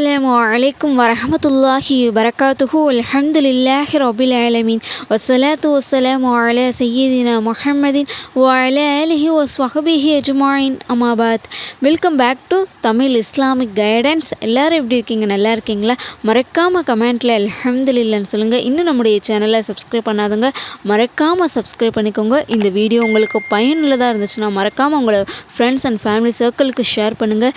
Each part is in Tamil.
அஸ்லாம் வலைக்கும் வரமத்துல்லாஹி வரகாத்துஹு அலமதுல்லாஹி ரபில் ஆலமீன் வசலாத்து வசலாம் அல சையீதினா முஹம்மதின் வாழ அலஹி ஒஸ்வஹபிஹி அஜ்மாயின் அமாபாத் welcome back to Tamil Islamic guidance எல்லோரும் எப்படி இருக்கீங்க? நல்லா இருக்கீங்களா? மறக்காமல் கமெண்ட்டில் அலமதுல்லான்னு சொல்லுங்கள் இன்னும் நம்முடைய சேனலை சப்ஸ்கிரைப் பண்ணாதுங்க மறக்காமல் சப்ஸ்கிரைப் பண்ணிக்கோங்க. இந்த வீடியோ உங்களுக்கு பயனுள்ளதாக இருந்துச்சுன்னா மறக்காமல் உங்களை ஃப்ரெண்ட்ஸ் அண்ட் ஃபேமிலி சர்க்கிளுக்கு ஷேர் பண்ணுங்கள்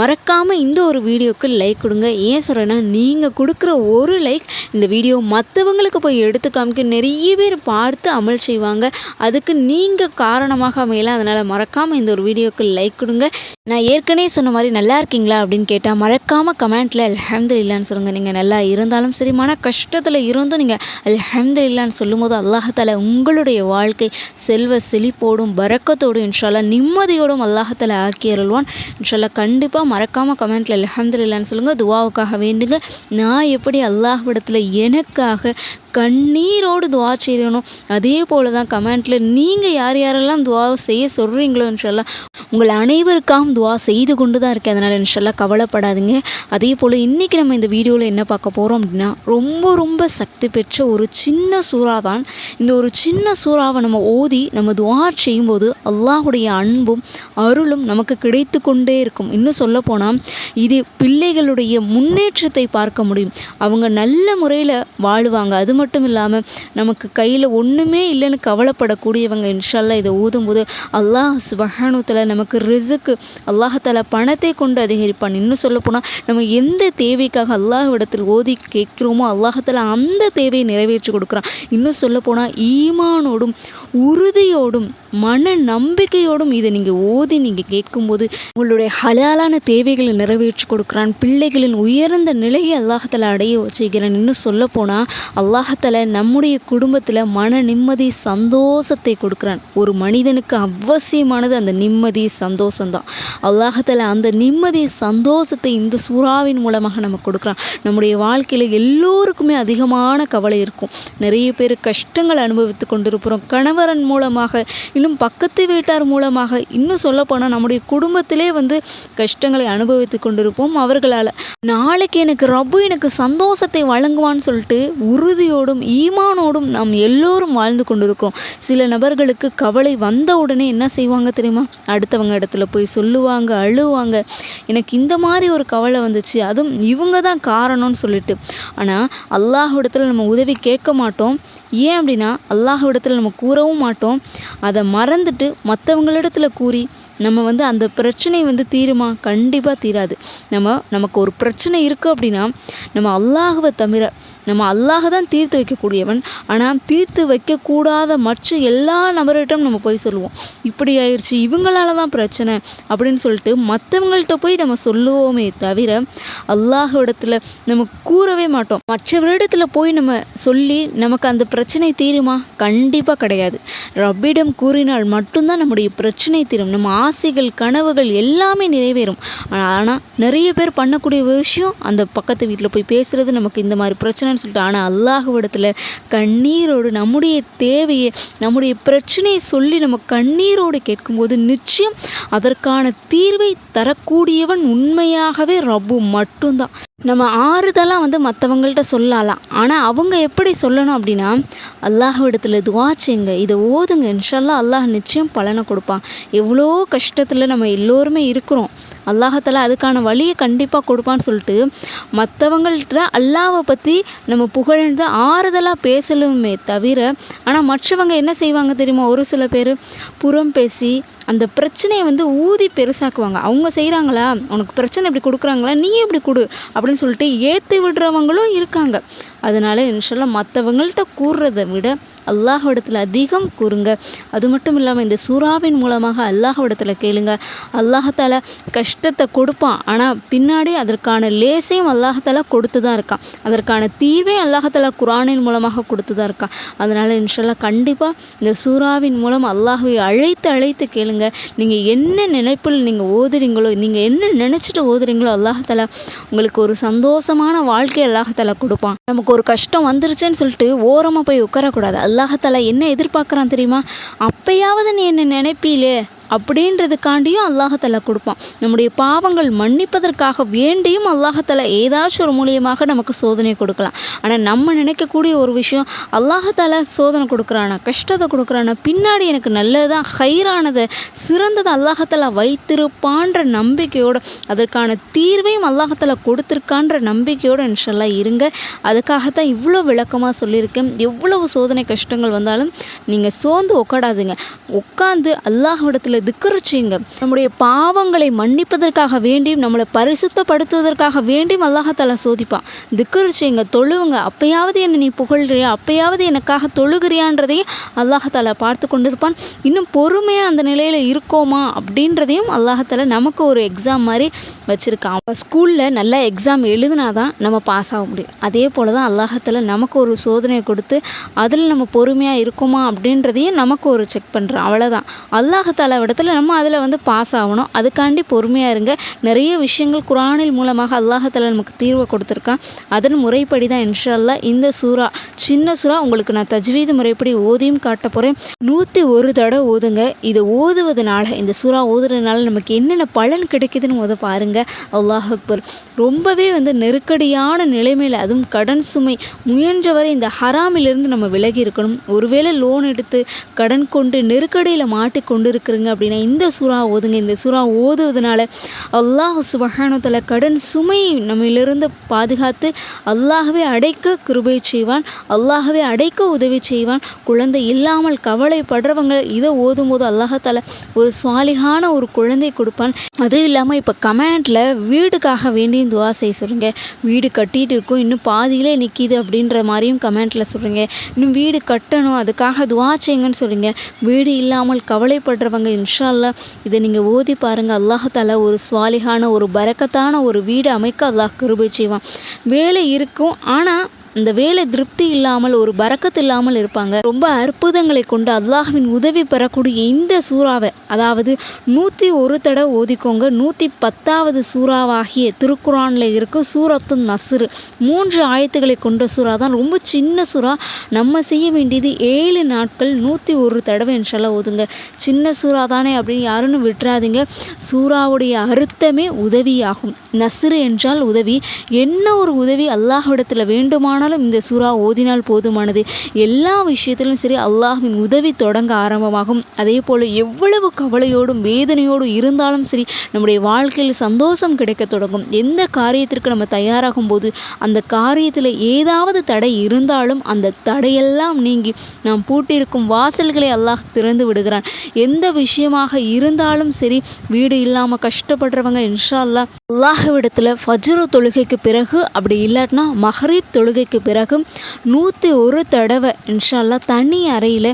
மறக்காமல் இந்த ஒரு வீடியோவுக்கு லைக் கொடுங்க. ஏன் சொல்கிறேன்னா நீங்கள் கொடுக்குற ஒரு லைக் இந்த வீடியோ மற்றவங்களுக்கு போய் எடுத்து காமிக்க நிறைய பேர் பார்த்து அமல் செய்வாங்க. அதுக்கு நீங்கள் காரணமாக அமையலாம். அதனால் மறக்காமல் இந்த ஒரு வீடியோக்கு லைக் கொடுங்க. நான் ஏற்கனவே சொன்ன மாதிரி நல்லா இருக்கீங்களா அப்படின்னு கேட்டால் மறக்காமல் கமெண்ட்டில் அல்ஹம்து இல்லான்னு சொல்லுங்கள் நீங்கள் நல்லா இருந்தாலும் சரி மன கஷ்டத்தில் இருந்தும் நீங்கள் அல்ஹம்து இல்லான்னு சொல்லும்போது அல்லாஹால உங்களுடைய வாழ்க்கை செல்வ செழிப்போடும் பறக்கத்தோடும் இன்ஷால்லா நிம்மதியோடும் அல்லாஹால ஆக்கி அருள்வான். இன்ஷால்லா கண்டிப்பாக மறக்காமல் கமெண்ட்டில் அல்ஹம்துலில்லான்னு சொல்லுங்கள் துவாவுக்காக வேண்டுங்க. நான் எப்படி அல்லாஹ்விடத்தில் எனக்காக கண்ணீரோடு துவா செய்யணும். அதே போல் தான் கமெண்ட்டில் நீங்கள் யார் யாரெல்லாம் துவா செய்ய சொல்கிறீங்களோ இன்ஷால்லா உங்கள் அனைவருக்காகவும் துவா செய்து கொண்டு தான் இருக்கேன். அதனால் இன்ஷால்லா கவலைப்படாதீங்க. அதே போல் இன்றைக்கி நம்ம இந்த வீடியோவில் என்ன பார்க்க போகிறோம் அப்படின்னா ரொம்ப ரொம்ப சக்தி பெற்ற ஒரு சின்ன சூறா தான் இந்த ஒரு சின்ன சூறாவை நம்ம ஓதி நம்ம துவா செய்யும்போது அல்லாஹுடைய அன்பும் அருளும் நமக்கு கிடைத்து கொண்டே இருக்கும். இன்னும் சொல்லப்போனால் இது பிள்ளைகளுடைய முன்னேற்றத்தை பார்க்க முடியும். அவங்க நல்ல முறையில் வாழுவாங்க. அது மட்டும் மட்டும் இல்லாமல் நமக்கு கையில் ஒன்றுமே இல்லைன்னு கவலைப்படக்கூடியவங்க இன்ஷால்லா இதை ஊதும்போது அல்லாஹ் சுபஹானுத்தில் நமக்கு ரிசுக்கு அல்லாஹத்தால் பணத்தை கொண்டு அதிகரிப்பான். இன்னும் சொல்லப்போனால் நம்ம எந்த தேவைக்காக அல்லாஹ்விடத்தில் ஓதி கேட்குறோமோ அல்லாஹத்தில் அந்த தேவையை நிறைவேற்றி கொடுக்குறான். இன்னும் சொல்லப்போனால் ஈமானோடும் உறுதியோடும் மன நம்பிக்கையோடும் இதை நீங்கள் ஓதி நீங்கள் கேட்கும்போது உங்களுடைய ஹலாலான தேவைகளை நிறைவேற்றி கொடுக்குறான். பிள்ளைகளின் உயர்ந்த நிலையை அல்லாஹத்தில் அடைய வச்சுக்கிறான் இன்னும் சொல்லப்போனால் அல்லாஹத்தில் நம்முடைய குடும்பத்தில் மன நிம்மதி சந்தோஷத்தை கொடுக்குறான். ஒரு மனிதனுக்கு அவசியமானது அந்த நிம்மதி சந்தோஷம்தான் அல்லாஹத்தில் அந்த நிம்மதி சந்தோஷத்தை இந்த சூறாவின் மூலமாக நம்ம கொடுக்குறான். நம்முடைய வாழ்க்கையில் எல்லோருக்குமே அதிகமான கவலை இருக்கும். நிறைய பேர் கஷ்டங்கள் அனுபவித்து கொண்டிருக்கிறோம். கணவரன் மூலமாக இன்னும் பக்கத்து வீட்டார் மூலமாக இன்னும் சொல்லப்போனால் நம்முடைய குடும்பத்திலே வந்து கஷ்டங்களை அனுபவித்து கொண்டிருப்போம் அவர்களால். நாளைக்கு எனக்கு ரப்பு எனக்கு சந்தோஷத்தை வழங்குவான்னு சொல்லிட்டு உறுதியோடும் ஈமானோடும் நாம் எல்லோரும் வாழ்ந்து கொண்டிருக்கிறோம். சில நபர்களுக்கு கவலை வந்த உடனே என்ன செய்வாங்க தெரியுமா? அடுத்தவங்க இடத்துல போய் சொல்லுவாங்க அழுவாங்க. எனக்கு இந்த மாதிரி ஒரு கவலை வந்துச்சு. அதுவும் இவங்க தான் காரணம்னு சொல்லிட்டு. ஆனால் அல்லாஹ்விடத்தில் நம்ம உதவி கேட்க மாட்டோம். ஏன் அப்படின்னா அல்லாஹ்விடத்தில் நம்ம கூறவும் மாட்டோம். அதை மறந்துட்டு மற்றவங்களிடத்துல கூறி நம்ம வந்து அந்த பிரச்சனை வந்து தீருமா? கண்டிப்பாக தீராது. நம்ம நமக்கு ஒரு பிரச்சனை இருக்குது அப்படின்னா நம்ம அல்லாஹுவை தவிர நம்ம அல்லாஹ தான் தீர்த்து வைக்கக்கூடியவன். ஆனால் தீர்த்து வைக்கக்கூடாத மற்ற எல்லா நபர்கிட்டும் நம்ம போய் சொல்லுவோம். இப்படி ஆயிடுச்சு இவங்களால தான் பிரச்சனை அப்படின்னு சொல்லிட்டு மற்றவங்கள்ட்ட போய் நம்ம சொல்லுவோமே தவிர அல்லாஹ்விடத்தில் நம்ம கூறவே மாட்டோம். மற்றவரிடத்தில் போய் நம்ம சொல்லி நமக்கு அந்த பிரச்சனை தீருமா? கண்டிப்பாக கிடையாது. ரப்பிடம் கூறினால் மட்டும்தான் நம்முடைய பிரச்சனை தீரும். நம்ம ஆசைகள் கனவுகள் எல்லாமே நிறைவேறும். ஆனால் நிறைய பேர் பண்ணக்கூடிய ஒரு விஷயம் அந்த பக்கத்து வீட்டில் போய் பேசுகிறது நமக்கு இந்த மாதிரி பிரச்சனைன்னு சொல்லிட்டு ஆனால் அல்லாஹுவிடத்தில் கண்ணீரோடு நம்முடைய தேவையை நம்முடைய பிரச்சனையை சொல்லி நம்ம கண்ணீரோடு கேட்கும்போது நிச்சயம் அதற்கான தீர்வை தரக்கூடியவன் உண்மையாகவே ரப்பு மட்டும்தான். நம்ம ஆறுதலாக வந்து மற்றவங்கள்ட்ட சொல்லலாம். ஆனால் அவங்க எப்படி சொல்லணும் அப்படின்னா அல்லாஹ்விடத்தில் துவா செய்யுங்க. இதை ஓதுங்க. இன்ஷால்லா அல்லாஹ் நிச்சயம் பலனை கொடுப்பான். எவ்வளோ கஷ்டத்தில் நம்ம எல்லோருமே இருக்கிறோம். அல்லாஹத்தால் அதுக்கான வழியை கண்டிப்பாக கொடுப்பான்னு சொல்லிட்டு மற்றவங்கள்ட்ட அல்லாவை பற்றி நம்ம புகழ்ந்து ஆறுதலாக பேசலுமே தவிர ஆனால் மற்றவங்க என்ன செய்வாங்க தெரியுமா? ஒரு சில பேர் புறம் பேசி அந்த பிரச்சனையை வந்து ஊதி பெருசாக்குவாங்க. அவங்க செய்கிறாங்களா உனக்கு பிரச்சனை இப்படி கொடுக்குறாங்களா? நீ இப்படி கொடு அப்படின்னு சொல்லிட்டு ஏற்றி விடுறவங்களும் இருக்காங்க. அதனால் இன்ஷல்லாம் மற்றவங்கள்ட்ட கூறுறதை விட அல்லாஹிடத்தில் அதிகம் கூறுங்க. அது மட்டும் இல்லாமல் இந்த சூறாவின் மூலமாக அல்லாஹ்விடத்தில் கேளுங்க. அல்லாஹால கஷ்டத்தை கொடுப்பான். ஆனால் பின்னாடி அதற்கான லேசையும் அல்லாஹால கொடுத்து தான் இருக்கான். அதற்கான தீர்வையும் அல்லாஹால குரானின் மூலமாக கொடுத்து தான் இருக்கான். அதனால் இன்ஷல்லா கண்டிப்பாக இந்த சூறாவின் மூலம் அல்லாஹுவை அழைத்து அழைத்து கேளுங்க. நீங்கள் என்ன நினைப்பில் நீங்கள் ஓதுறீங்களோ நீங்கள் என்ன நினச்சிட்டு ஓதுறீங்களோ அல்லாஹால உங்களுக்கு ஒரு சந்தோஷமான வாழ்க்கையை அல்லாஹால கொடுப்பான். நமக்கு ஒரு கஷ்டம் வந்துருச்சுன்னு சொல்லிட்டு ஓரமாக போய் உட்காரக்கூடாது. அல்லாஹால என்ன எதிர்பார்க்குறான் தெரியுமா? அப்பயாவது நீ என்ன நினைப்பீலே அப்படின்றதுக்காண்டியும் அல்லாஹத்தலா கொடுப்பான். நம்முடைய பாவங்கள் மன்னிப்பதற்காக வேண்டியும் அல்லாஹத்தலா ஏதாச்சும் ஒரு மூலியமாக நமக்கு சோதனை கொடுக்கலாம். ஆனால் நம்ம நினைக்கக்கூடிய ஒரு விஷயம் அல்லாஹால சோதனை கொடுக்குறானா கஷ்டத்தை கொடுக்குறானா பின்னாடி எனக்கு நல்லதான் ஹைரானதை சிறந்ததை அல்லாஹத்தலா வைத்திருப்பான்ற நம்பிக்கையோடு அதற்கான தீர்வையும் அல்லாஹத்தலா கொடுத்துருக்கான்ற நம்பிக்கையோடு இன்ஷல்லா இருங்க. அதுக்காகத்தான் இவ்வளோ விளக்கமாக சொல்லியிருக்கேன். எவ்வளவு சோதனை கஷ்டங்கள் வந்தாலும் நீங்கள் சோர்ந்து உட்காடாதுங்க உட்காந்து அல்லாஹ்விடத்தில் நம்மளை செய்யுங்க நம்முடைய பாவங்களை மன்னிப்பதற்காக வேண்டியும் நம்மளை பரிசுத்தப்படுத்துவதற்காக வேண்டியும் அல்லாஹால சோதிப்பான் திக்கர் தொழுவுங்க. அப்பயாவது என்னை நீ புகழ்றியா அப்பயாவது எனக்காக தொழுகிறியான்றதையும் அல்லாஹால பார்த்து கொண்டிருப்பான். இன்னும் பொறுமையாக அந்த நிலையில் இருக்கோமா அப்படின்றதையும் அல்லாஹால நமக்கு ஒரு எக்ஸாம் மாதிரி வச்சுருக்கான் ஸ்கூலில் நல்லா எக்ஸாம் எழுதுனா தான் நம்ம பாஸ் ஆக முடியும். அதே போல் தான் அல்லாஹத்தில் நமக்கு ஒரு சோதனையை கொடுத்து அதில் நம்ம பொறுமையாக இருக்கோமா அப்படின்றதையும் நமக்கு ஒரு செக் பண்ணுறான் அவ்வளோதான் அல்லாஹத்தால இடத்துல நம்ம அதில் வந்து பாஸ் ஆகணும் அதுக்காண்டி பொறுமையாக இருங்க. நிறைய விஷயங்கள் குரானில் மூலமாக அல்லாஹத்தில் நமக்கு தீர்வை கொடுத்துருக்கான். அதன் முறைப்படி தான் இன்ஷால்லா இந்த சூறா சின்ன சூறா உங்களுக்கு நான் தஜ்வீது முறைப்படி ஓதியும் காட்ட போகிறேன் நூற்றி ஒரு தடவை ஓதுங்க. இதை ஓதுவதனால இந்த சூறா ஓதுறதுனால நமக்கு என்னென்ன பலன் கிடைக்குதுன்னு ஓத பாருங்க. அல்லாஹ் அக்பர். ரொம்பவே வந்து நெருக்கடியான நிலைமையில் அதுவும் கடன் சுமை முயன்றவரை இந்த ஹராமிலிருந்து நம்ம விலகி இருக்கணும். ஒருவேளை லோன் எடுத்து கடன் கொண்டு நெருக்கடியில் மாட்டி கொண்டு இருக்கிறீங்க அப்படின்னா இந்த சூறா ஓதுங்க இந்த சூறா ஓதுவதனால அல்லாஹ் சுபஹானத்தில் கடன் சுமை நம்மிலிருந்து பாதுகாத்து அல்லாஹவே அடைக்க கிருபை செய்வான் அல்லாஹவே அடைக்க உதவி செய்வான். குழந்தை இல்லாமல் கவலைப்படுறவங்க இதை ஓதும் போது அல்லாஹால ஒரு சுவாலிகான ஒரு குழந்தை கொடுப்பான். அதுவும் இல்லாமல் இப்போ கமெண்டில் வீடுக்காக வேண்டியும் துவா செய்ய சொல்கிறீங்க வீடு கட்டிகிட்டு இருக்கோம் இன்னும் பாதியிலே நிற்கிது அப்படின்ற மாதிரியும் கமெண்ட்டில் சொல்கிறீங்க இன்னும் வீடு கட்டணும் அதுக்காக துவா செய்யுங்கன்னு சொல்கிறீங்க வீடு இல்லாமல் கவலைப்படுறவங்க இன்ஷா அல்லாஹ் இதை நீங்கள் ஓதி பாருங்கள் அல்லாஹால ஒரு சுவாலிகான ஒரு பரக்கத்தான ஒரு வீடு அமைக்க அல்லாஹ் கிருபை செய்வான். வேலை இருக்கும் ஆனால் இந்த வேலை திருப்தி இல்லாமல் ஒரு பறக்கத்து இல்லாமல் இருப்பாங்க. ரொம்ப அற்புதங்களை கொண்டு அல்லாஹ்வின் உதவி பெறக்கூடிய இந்த சூறாவை அதாவது நூற்றி ஒரு தடவை ஓதிக்கோங்க. நூற்றி பத்தாவது சூறாவாகிய திருக்குறானில் இருக்க சூரத்து நசுரு மூன்று ஆயத்துக்களை கொண்ட சூறா தான் ரொம்ப சின்ன சூறா. நம்ம செய்ய வேண்டியது ஏழு நாட்கள் நூற்றி ஒரு தடவை இன்ஷால்லா ஓதுங்க. சின்ன சூறா தானே அப்படின்னு யாருன்னு விட்டுறாதீங்க. சூறாவுடைய அர்த்தமே உதவியாகும். நசுரு என்றால் உதவி. என்ன ஒரு உதவி அல்லாஹ் இடத்தில் வேண்டுமான ஆனாலும் இந்த சூறா ஓதினால் போதுமானது. எல்லா விஷயத்திலும் சரி அல்லாஹ்வின் உதவி தொடங்க ஆரம்பமாகும். அதே போல் எவ்வளவு கவலையோடும் வேதனையோடும் இருந்தாலும் சரி நம்முடைய வாழ்க்கையில் சந்தோஷம் கிடைக்க தொடங்கும். எந்த காரியத்திற்கு நம்ம தயாராகும் போது அந்த காரியத்தில் ஏதாவது தடை இருந்தாலும் அந்த தடையெல்லாம் நீங்கி நாம் பூட்டியிருக்கும் வாசல்களை அல்லாஹ் திறந்து விடுகிறான். எந்த விஷயமாக இருந்தாலும் சரி வீடு இல்லாமல் கஷ்டப்படுறவங்க இன்ஷா அல்லாஹ் அல்லாஹ்விடத்தில் ஃபஜ்ரு தொழுகைக்கு பிறகு அப்படி இல்லாட்டினா மஹரீப் தொழுகைக்கு பிறகு நூற்றி ஒரு தடவை இன்ஷால்லா தனி அறையில்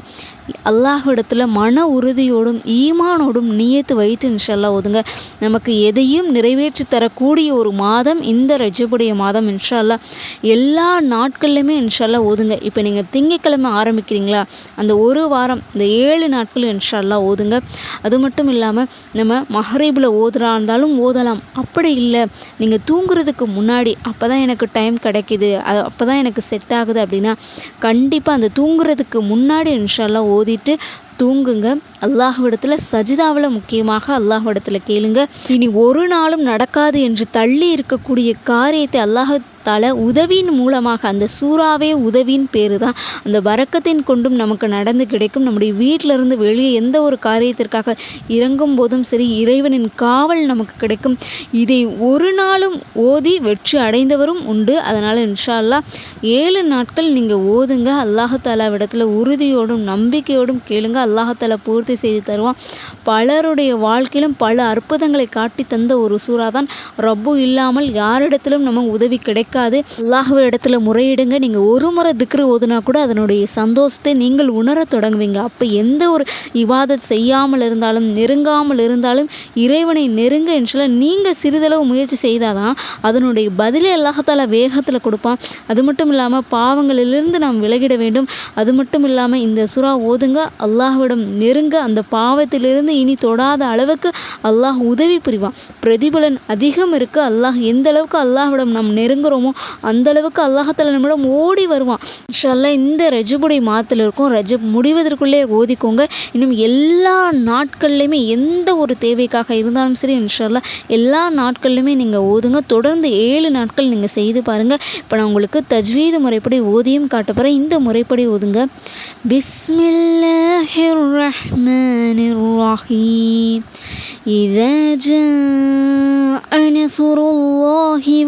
அல்லாஹிடத்தில் மன உறுதியோடும் ஈமானோடும் நியத்து வைத்து இன்ஷல்லா ஓதுங்க. நமக்கு எதையும் நிறைவேற்றி தரக்கூடிய ஒரு மாதம் இந்த ரஜபுடைய மாதம் இன்ஷல்லா. எல்லா நாட்கள்லையுமே இன்ஷல்லா ஓதுங்க. இப்போ நீங்கள் திங்கக்கிழமை ஆரம்பிக்கிறீங்களா? அந்த ஒரு வாரம் இந்த ஏழு நாட்கள் இன்ஷல்லா ஓதுங்க. அது மட்டும் இல்லாமல் நம்ம மஹரீபில் ஓதுறா இருந்தாலும் ஓதலாம். அப்படி இல்லை. நீங்கள் தூங்குறதுக்கு முன்னாடி அப்போ தான் எனக்கு டைம் கிடைக்கிது. அது அப்போ தான் எனக்கு செட் ஆகுது அப்படின்னா கண்டிப்பாக அந்த தூங்குறதுக்கு முன்னாடி இன்ஷல்லா ஓதிட்டு தூங்குங்க. அல்லாஹ்விடத்தில் சஜிதாவில் முக்கியமாக அல்லாஹ்விடத்தில் கேளுங்க. இனி ஒரு நாளும் நடக்காது என்று தள்ளி இருக்கக்கூடிய காரியத்தை அல்லாஹ் தல உதவியின் மூலமாக அந்த சூறாவே உதவியின் பேர் தான் அந்த வரக்கத்தின் கொண்டும் நமக்கு நடந்து கிடைக்கும். நம்முடைய வீட்டிலிருந்து வெளியே எந்த ஒரு காரியத்திற்காக இறங்கும் போதும் சரி இறைவனின் காவல் நமக்கு கிடைக்கும். இதை ஒரு நாளும் ஓதி வெற்றி அடைந்தவரும் உண்டு. அதனால் இன்ஷா அல்லாஹ் ஏழு நாட்கள் நீங்கள் ஓதுங்க. அல்லாஹாலாவிடத்தில் உறுதியோடும் நம்பிக்கையோடும் கேளுங்க. அல்லாஹாலா பூர்த்தி செய்து தருவான். பலருடைய வாழ்க்கையிலும் பல அற்புதங்களை காட்டி தந்த ஒரு சூறா தான் ரப்பு இல்லாமல் யாரிடத்திலும் நமக்கு உதவி கிடைக்கும். இருக்காது. அல்லாஹுவர் இடத்துல முறையிடுங்க. நீங்கள் ஒரு முறை திக்ரு ஓதுனா கூட அதனுடைய சந்தோஷத்தை நீங்கள் உணரத் தொடங்குவீங்க. அப்போ எந்த ஒரு இவாதத் செய்யாமல் இருந்தாலும் நெருங்காமல் இருந்தாலும் இறைவனை நெருங்க என்று நீங்கள் சிறிதளவு முயற்சி செய்தால் தான் அதனுடைய பதிலை அல்லாஹத்தால் வேகத்தில் கொடுப்பான். அது மட்டும் இல்லாமல் பாவங்களிலிருந்து நாம் விலகிட வேண்டும். அது மட்டும் இல்லாமல் இந்த சுறா ஓதுங்க. அல்லாஹ்விடம் நெருங்க. அந்த பாவத்திலிருந்து இனி தொடாத அளவுக்கு அல்லாஹ் உதவி புரிவான். பிரதிபலன் அதிகம் இருக்குது அல்லாஹ் எந்த அளவுக்கு அல்லாஹ்விடம் நாம் நெருங்குறோம் அந்த அளவுக்கு அல்லாஹத்தில் நம்மிடம் ஓடி வருவான். இன்ஷால்லா இந்த ரஜபுடைய மாதத்தில் இருக்கும். ரஜப் முடிவதற்குள்ளே ஓதிக்கோங்க. இன்னும் எல்லா நாட்கள்லையுமே எந்த ஒரு தேவைக்காக இருந்தாலும் சரி இன்ஷால்லா எல்லா நாட்கள்லையுமே நீங்கள் ஓதுங்க. தொடர்ந்து ஏழு நாட்கள் நீங்கள் செய்து பாருங்கள் இப்போ நான் உங்களுக்கு தஜ்வீது முறைப்படி ஓதியும் காட்ட போகிறேன் இந்த முறைப்படி ஓதுங்க. பிஸ்மில்லாஹிர் ரஹ்மானிர் ரஹீம் இதா ஜாஅ நஸ்ருல்லாஹி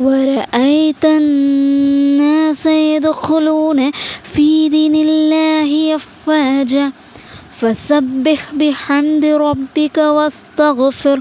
ورأيت الناس يدخلون في دين الله أفواجا فسبح بحمد ربك واستغفر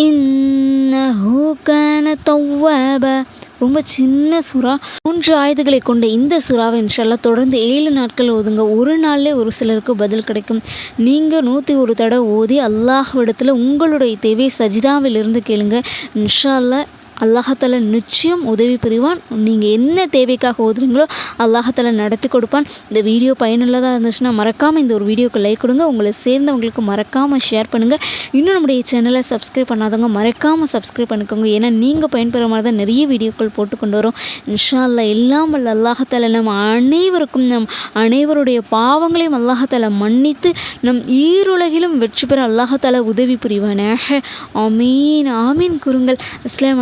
இன்னஹு கான தவ்வாபா ரொம்ப சின்ன சுறா மூன்று ஆயுதங்களை கொண்ட இந்த சுறாவை இன்ஷால்லா தொடர்ந்து ஏழு நாட்கள் ஓதுங்க ஒரு நாள்லேயே ஒரு சிலருக்கு பதில் கிடைக்கும் நீங்கள் நூற்றி ஒரு தடவை ஓதி அல்லாஹ்விடத்தில் உங்களுடைய தேவை சஜிதாவிலிருந்து கேளுங்க இன்ஷால்லா அல்லாஹால நிச்சயம் உதவி புரிவான். நீங்கள் என்ன தேவைக்காக ஓதுறீங்களோ அல்லாஹால நடத்தி கொடுப்பான். இந்த வீடியோ பயனுள்ளதாக இருந்துச்சுன்னா மறக்காமல் இந்த ஒரு வீடியோக்கு லைக் கொடுங்க. உங்களை சேர்ந்தவங்களுக்கு மறக்காமல் ஷேர் பண்ணுங்கள் இன்னும் நம்முடைய சேனலை சப்ஸ்கிரைப் பண்ணாதவங்க மறக்காமல் சப்ஸ்கிரைப் பண்ணிக்கோங்க. ஏன்னா நீங்கள் பயன்பெற மாதிரி தான் நிறைய வீடியோக்கள் போட்டு கொண்டு வரோம். இன்ஷா அல்லா எல்லாம் வல்ல அல்லாஹால நம் அனைவருக்கும் நம் அனைவருடைய பாவங்களையும் அல்லாஹால மன்னித்து நம் ஈருலகிலும் வெற்றி பெற அல்லாஹால உதவி புரிவானாக. ஆமீன் ஆமீன் கூறுங்கள். அஸ்லாம்